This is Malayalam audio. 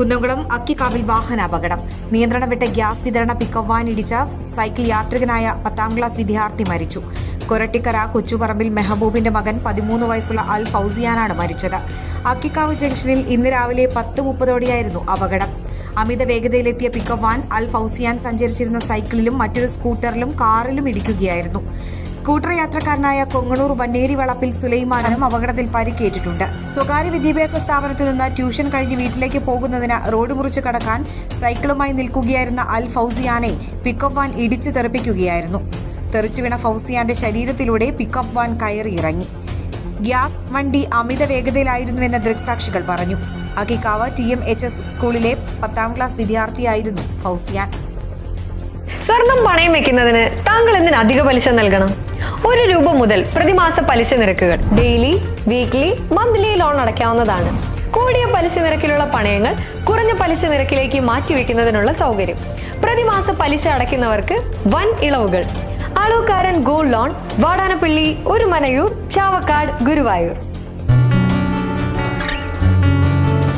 കുന്നംകുളം അക്കിക്കാവിൽ വാഹനാപകടം. നിയന്ത്രണം വിട്ട ഗ്യാസ് വിതരണ പിക്കപ്പ് ഇടിച്ച സൈക്കിൾ യാത്രികനായ പത്താം ക്ലാസ് വിദ്യാർത്ഥി മരിച്ചു. കൊരട്ടിക്കര കൊച്ചുപറമ്പിൽ മെഹബൂബിന്റെ മകൻ പതിമൂന്ന് വയസ്സുള്ള അൽ ഫൗസിയാനാണ് മരിച്ചത്. അക്കിക്കാവ് ജംഗ്ഷനിൽ ഇന്ന് രാവിലെ പത്ത് മുപ്പതോടെയായിരുന്നു അപകടം. അമിത വേഗതയിലെത്തിയ പിക്കപ്പ് വാൻ അൽ ഫൗസിയാൻ സഞ്ചരിച്ചിരുന്ന സൈക്കിളിലും മറ്റൊരു സ്കൂട്ടറിലും കാറിലും ഇടിക്കുകയായിരുന്നു. സ്കൂട്ടർ യാത്രക്കാരനായ കൊങ്ങണൂർ വന്നേരി വളപ്പിൽ സുലൈമാനും അപകടത്തിൽ പരിക്കേറ്റിട്ടുണ്ട്. സ്വകാര്യ വിദ്യാഭ്യാസ സ്ഥാപനത്തിൽ നിന്ന് ട്യൂഷൻ കഴിഞ്ഞ് വീട്ടിലേക്ക് പോകുന്നതിന് റോഡ് മുറിച്ച് കടക്കാൻ സൈക്കിളുമായി നിൽക്കുകയായിരുന്ന അൽ ഫൗസിയാനെ പിക്കപ്പ് വാൻ ഇടിച്ചു തെറിപ്പിക്കുകയായിരുന്നു. തെറിച്ചു വീണ ഫൗസിയാന്റെ ശരീരത്തിലൂടെ പിക്കപ്പ് വാൻ കയറിയിറങ്ങി. ഗ്യാസ് വണ്ടി അമിത വേഗതയിലായിരുന്നുവെന്ന് ദൃക്സാക്ഷികൾ പറഞ്ഞു. അകിക്കാവ് ടി എം എച്ച് എസ് സ്കൂളിലെ പത്താം ക്ലാസ് വിദ്യാർത്ഥിയായിരുന്നു ഫൗസിയാൻ. സ്വർണം പണയം വെക്കുന്നതിന് താങ്കൾ എന്തിന് അധിക പലിശ നൽകണം? ഒരു രൂപ മുതൽ പ്രതിമാസ പലിശ നിരക്കുകൾ ഡെയിലി വീക്ക്ലി മന്ത്ലി ലോൺ അടയ്ക്കാവുന്നതാണ്. കൂടിയ പലിശ നിരക്കിലുള്ള പണയങ്ങൾ കുറഞ്ഞ പലിശ നിരക്കിലേക്ക് മാറ്റിവെക്കുന്നതിനുള്ള സൗകര്യം. പ്രതിമാസ പലിശ അടയ്ക്കുന്നവർക്ക് വൻ ഇളവുകൾ. ആളൂക്കാരൻ ഗോൾഡ് ലോൺ വാടാനപ്പള്ളി ഒരു മനയൂർ ചാവക്കാട് ഗുരുവായൂർ.